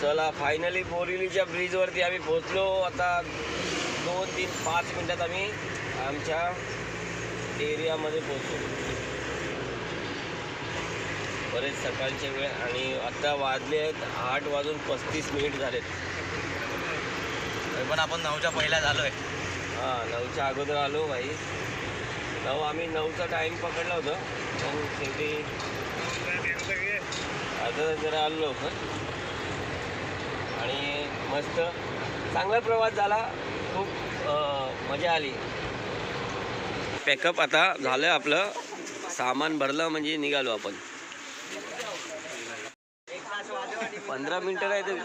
चला फायनली बोरिवलीच्या ब्रिजवरती आम्ही पोहोचलो. आता दोन तीन पाच मिनिटात आम्ही आमच्या एरियामध्ये पोहोचलो. बरेच सकाळचे वेळ आणि आता वाजले आहेत आठ वाजून पस्तीस मिनिट झालेत. तरी पण आपण नऊच्या पहिल्या आहे हां नऊच्या अगोदर आलो भाई. नऊ आम्ही नऊचा टाईम पकडला होतं. पण शेवटी आता जरा आलो लवकर. आणि मस्त. चांगला प्रवास झाला. खूप मजा आली. पॅकअप आता झालं आपलं. सामान भरलं म्हणजे निघालो आपण. पंधरा मिनटं नाही तर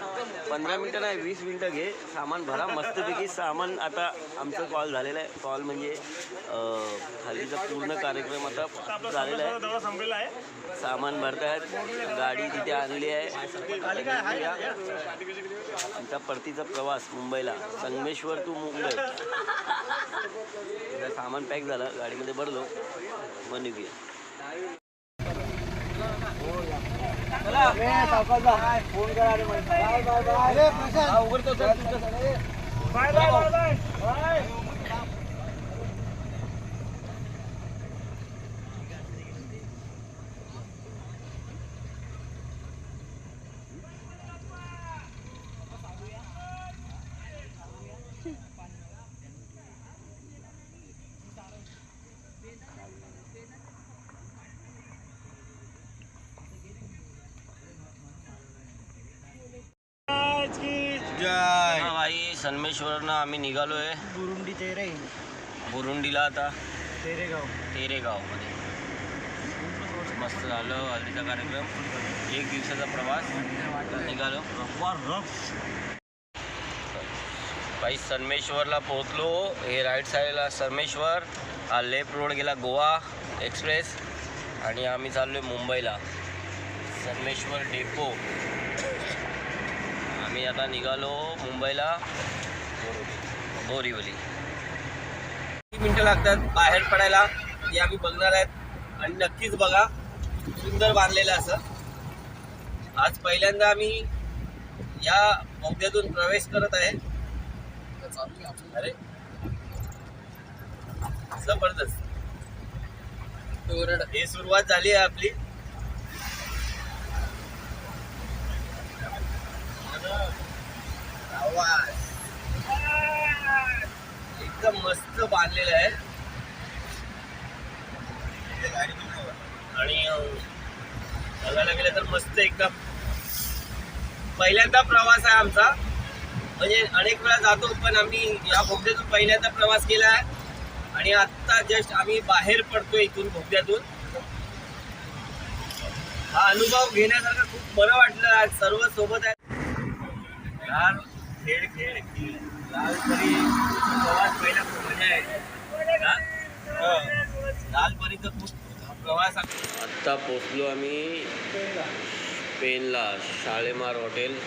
पंधरा मिनटं नाही वीस मिनटं घे. सामान भरा. मस्तपैकी सामान आता आमचं कॉल झालेला आहे. कॉल म्हणजे खालीचा पूर्ण कार्यक्रम आता झालेला आहे. सामान भरतायत. गाडी तिथे आणली आहे. आमचा परतीचा प्रवास मुंबईला. संगमेश्वर टू मुंबई. सामान पॅक झालं. गाडीमध्ये भरलो. मग निघूया. हा, उघडतो सर तुमचं. जय हा भाई सन्मेश्वरनं आम्ही निघालोय. बुरुंडी तेरे. बुरुंडीला आता तेरेगाव तेरेगावमध्ये मस्त झालं हल्दीचा कार्यक्रम. एक दिवसाचा प्रवास. निघालो. भाई सन्मेश्वरला पोहोचलो. हे राईट साईडला सन्मेश्वर हा लेफ्ट रोड गेला गोवा एक्सप्रेस. आणि आम्ही चाललो आहे मुंबईला. सन्मेश्वर डेपो. आम्ही आता निघालो मुंबईला बोरिवली. किती मिनटं लागतात बाहेर पडायला. हे आम्ही बघणार आहेत. आणि नक्कीच बघा सुंदर बांधलेलं असं. आज पहिल्यांदा आम्ही या बोगद्यातून प्रवेश करत आहे. अरे. जबरदस्त. हे सुरुवात झाली आहे आपली. आवाज. एकदम मस्त बांधलेलं आहे. आणि बघायला गेलं तर मस्त एकदम. पहिल्यांदा प्रवास आहे आमचा. म्हणजे अनेक वेळा जातो पण आम्ही या भोगद्यातून पहिल्यांदा प्रवास केला आहे. आणि आत्ता जस्ट आम्ही बाहेर पडतोय इथून भोगद्यातून हा अनुभव घेण्यासारखा खूप बरं वाटलं आज. सर्व सोबत आहे. यार खेळ खेळ खेळ. लाल परी प्रवास पहिला खूप मजा आहे? लाल परीचा खूप प्रवास आत्ता पोचलो आम्ही पेनला शाळेमार हॉटेल.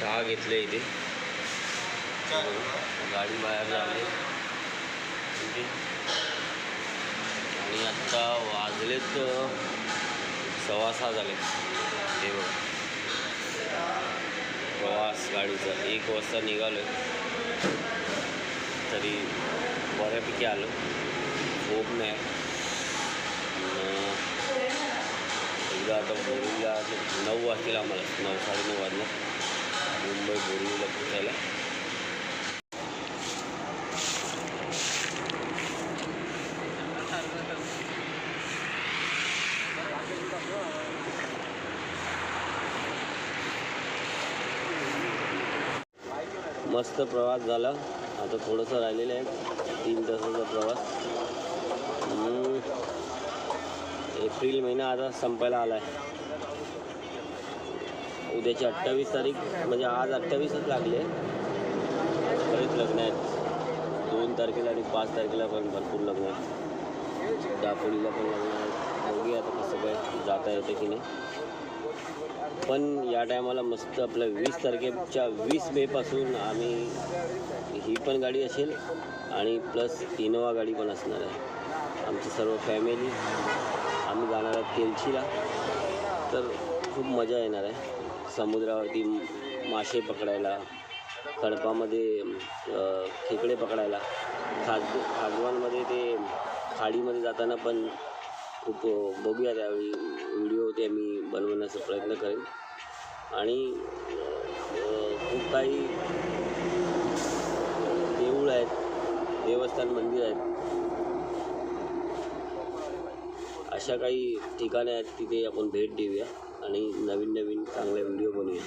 चहा घेतले इथे. गाडी बाहेर लावली. आणि आत्ता वाजलेत सव्वा सहा झाले. हे बघ. प्रवास गाडीचा एक वाजता निघालो तरी बऱ्यापैकी आलो झोप नाही एकदा आता बोरीला नऊ वाजतील आम्हाला नऊ साडेनऊ वाजणार मुंबई बोरीला पोचायला मस्त प्रवास झाला. आता थोडंसं राहिलेलं आहे. तीन तासाचा प्रवास. एप्रिल महिना आता संपायला आला आहे उद्याची अठ्ठावीस तारीख म्हणजे आज अठ्ठावीसच लागले. बरेच लग्न आहेत. दोन तारखेला आणि पाच तारखेला पण भरपूर लग्न आहेत. दापोलीला पण लग्न आहेत. बघूया आता कसं काय जाता येतं की नाही. पण या टायमाला मस्त आपल्या वीस तारखेच्या वीस मेपासून आम्ही ही पण गाडी असेल आणि प्लस इनोवा गाडी पण असणार आहे. आमची सर्व फॅमिली आम्ही जाणार आहोत तेलशीला. तर खूप मजा येणार आहे. समुद्रावरती मासे पकडायला खडपामध्ये खेकडे पकडायला खाज खाजवांमध्ये ते खाडीमध्ये जाताना पण खूप बघूया त्यावेळी व्हिडिओ ते मी बनवण्याचा प्रयत्न करेन. आणि खूप काही देऊळ आहेत देवस्थान मंदिर आहेत. अशा काही ठिकाणे आहेत तिथे आपण भेट देऊया आणि नवीन नवीन चांगले व्हिडिओ बनवूया.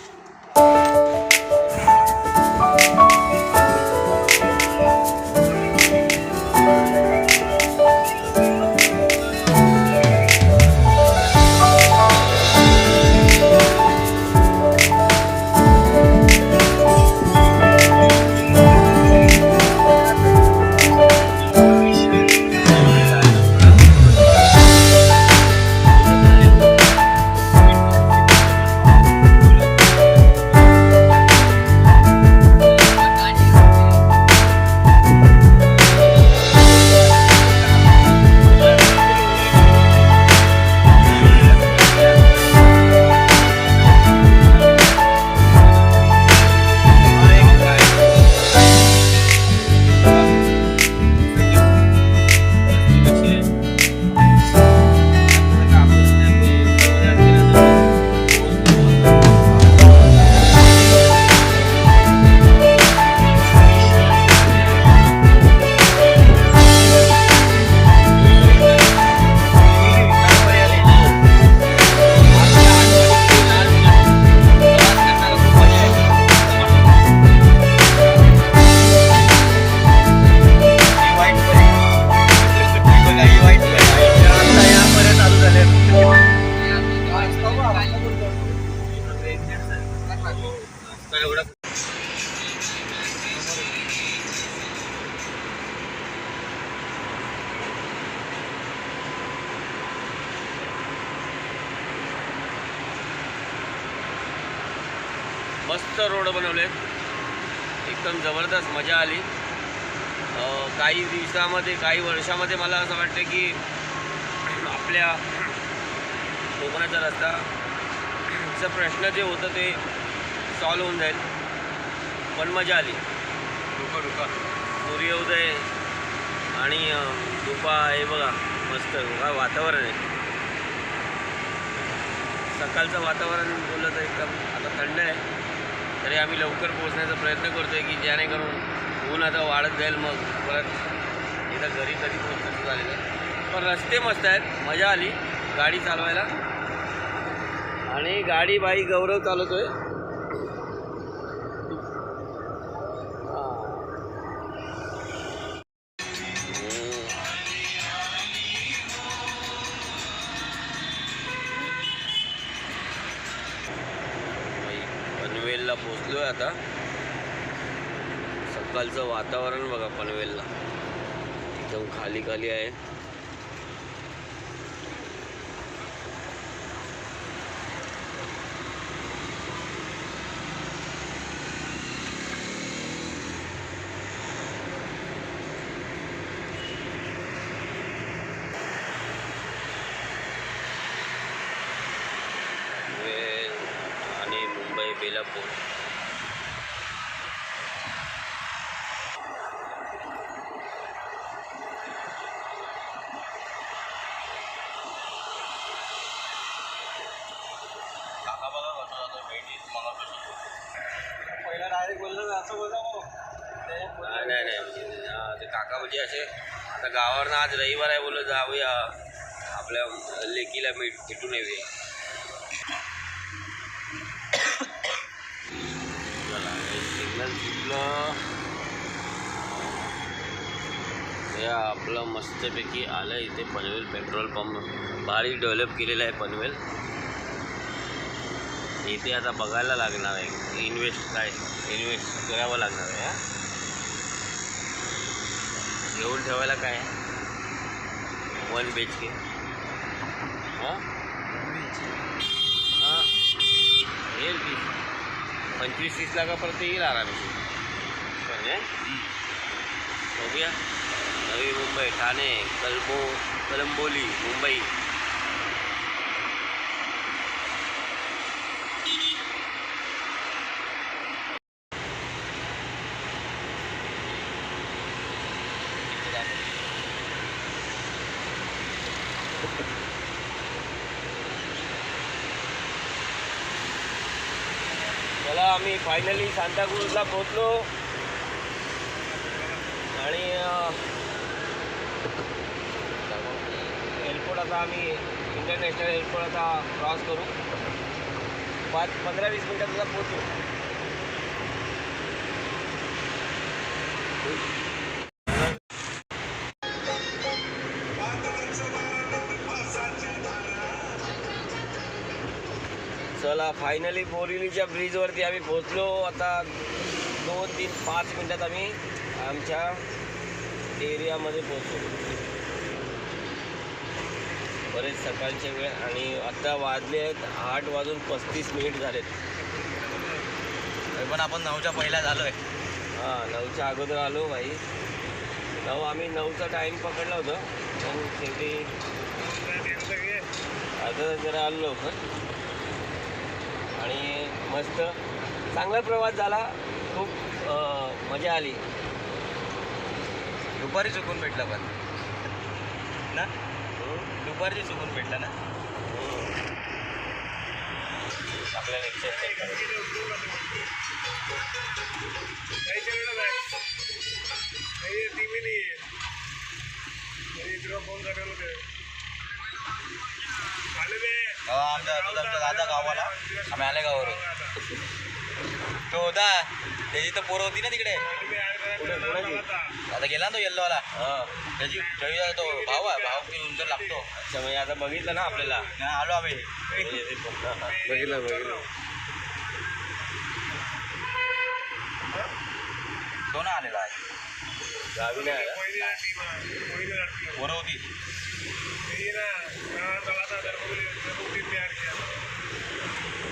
मस्त रोड बनवलेत एकदम जबरदस्त मजा आली. काही दिवसामध्ये काही वर्षामध्ये मला असं वाटतं की आपल्या कोकणाचा रस्ता चा प्रश्न जे होतं ते सॉल्व होऊन जाईल. पण मजा आली. सूर्योदय आणि दुपा हे बघा मस्त बघा वातावरण आहे. सकाळचं वातावरण बोललं तर एकदम आता थंड आहे. तरी आम्ही लवकर पोहोचण्याचा प्रयत्न करतो आहे की जेणेकरून ऊन आता वाढत जाईल मग. परत एकदा घरी कधी पोहोचण्याचं झालेलं आहे. पण रस्ते मस्त आहेत. मजा आली. गाडी चालवायला. आणि गाडी बाई गौरव चालवतोय. आहे पोचलो आहे आता. सकाळचं वातावरण बघा पनवेलला. एकदम खाली खाली आहे आणि मुंबई बेलापूर पहिला डायरेक्ट बोललं असं बोलला नाही नाही नाही ते काका म्हणजे असे आता गावावरनं आज रविवार आहे बोलत जाऊया. आपल्या लेकीला भेट भेटून येऊया. सिग्नल हे आपलं मस्तपैकी आलं इथे पनवेल पेट्रोल पंप. भारी डेव्हलप केलेलं आहे पनवेल. इथे आता बघायला लागणार आहे. इन्व्हेस्ट काय? इन्व्हेस्ट करावं लागणार आहे घेऊन ठेवायला काय? वन बी एच के हां? हां. येईल तीस पंचवीस तीस लाखापर्यंत येईल आरामशी पण बघूया. नवी मुंबई ठाणे कलबो कलंबोली मुंबई चला आम्ही फायनली सांताक्रूजला पोहोचलो. आणि एअरपोर्ट आता आम्ही इंटरनॅशनल एअरपोर्ट आता क्रॉस करू. पाच पंधरा वीस मिनटात आता चला फायनली बोरिवलीच्या ब्रिजवरती आम्ही पोहोचलो. आता दोन तीन पाच मिनटात आम्ही आमच्या एरियामध्ये पोहोचलो. बरेच सकाळच्या वेळ आणि आता वाजले आहेत आठ वाजून पस्तीस मिनिट झालेत. पण आपण नऊच्या पहिल्या झालोय. हां नऊच्या अगोदर आलो भाई. नऊ आम्ही नऊचा टाईम पकडला होतं. पण शेवटी आता जरा आलो लवकर. आणि मस्त. चांगला प्रवास झाला. खूप मजा आली. दुपारी चुकून भेटला पण. ना? दुपारची चुकून भेटला ना? आपल्याला एक्सरसाइज तेव्हा आमच्या तो आमचा दादा गावाला. आम्ही आले गावावरून. तो होता. त्याची तर पोरं होती ना तिकडे. आता गेला ना तो येल्लोवाला. हाँ. त्याची त्याची तो भाऊ आहे. भाऊ की उंदर लागतो. अच्छा म्हणजे आता बघितलं ना आपल्याला. आलो आम्ही. बघितलं बघितलं. तो ना आलेला आहे. गावी नाही आला. पोरं होती. ही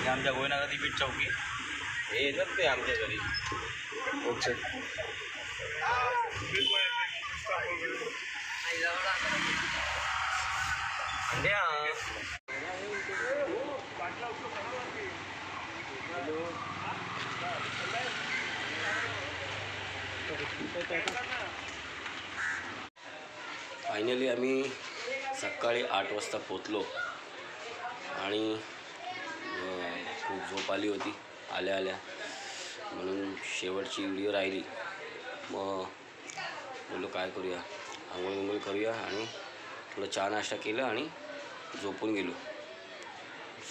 आमच्या गोविंदनगर बीच चौकी. हे येतात ते आमच्या घरी. द्या. फायनली आम्ही सकाळी आठ वाजता पोचलो आणि खूप झोप आली होती आल्या आल्या. म्हणून शेवटची व्हिडिओ राहिली. मग बोललो काय करूया? आंघोळ विंघोळ करूया आणि थोडं चहा नाश्ता केलं आणि झोपून गेलो.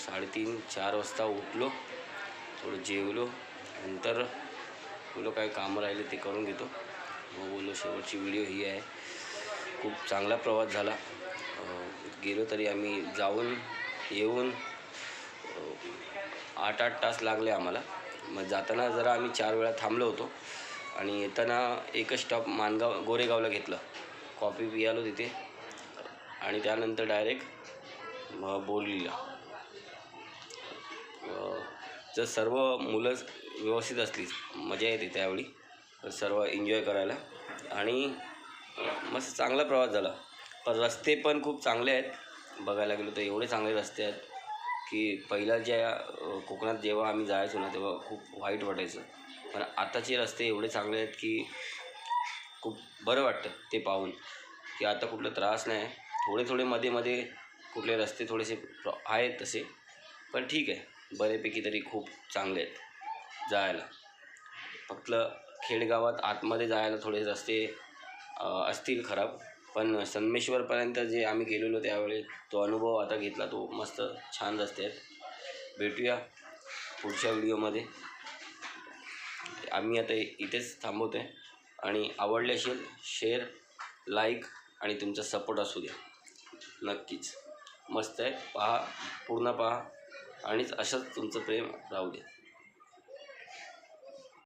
साडेतीन चार वाजता उठलो थोडं जेवलो. नंतर बोललो काय कामं राहिले ते करून घेतो. मग बोललो शेवटची व्हिडिओ ही आहे. खूप चांगला प्रवास झाला. गेलो तरी आम्ही जाऊन येऊन आठ आठ तास लागले आम्हाला. मग जाताना जरा आम्ही चार वेळा थांबलो होतो आणि येताना एकच स्टॉप मानगाव गोरेगावला घेतलं. कॉफी पियालो तिथे आणि त्यानंतर डायरेक्ट बोललीला जर सर्व मुलं व्यवस्थित असली मजा येते त्यावेळी. तर सर्व एन्जॉय करायला. आणि मस्त चांगला प्रवास झाला. पण रस्ते पण खूप चांगले आहेत. बघायला गेलो तर एवढे चांगले रस्ते आहेत की पहिला ज्या कोकणात जेव्हा आम्ही जायचो ना तेव्हा खूप वाईट वाटायचं. पण आताचे रस्ते एवढे चांगले आहेत की खूप बरं वाटतं ते पाहून. की आता कुठला त्रास नाही. थोडे थोडे मध्ये मध्ये कुठले रस्ते थोडेसे आहेत तसे. पण ठीक आहे. बऱ्यापैकी तरी खूप चांगले आहेत जायला. फक्त खेडेगावात आतमध्ये जायला थोडे रस्ते असतील खराब. पण संगमेश्वरपर्यंत जे आम्ही गेलेलो त्यावेळी तो अनुभव आता घेतला तो मस्त छान रस्ते आहेत. भेटूया पुढच्या व्हिडिओमध्ये. आम्ही आता इथेच थांबवतो आहे आणि आवडले असेल शेअर लाईक आणि तुमचा सपोर्ट असू द्या. नक्कीच. मस्त आहे. पहा पूर्ण पहा. आणि असंच तुमचं प्रेम राहू द्या.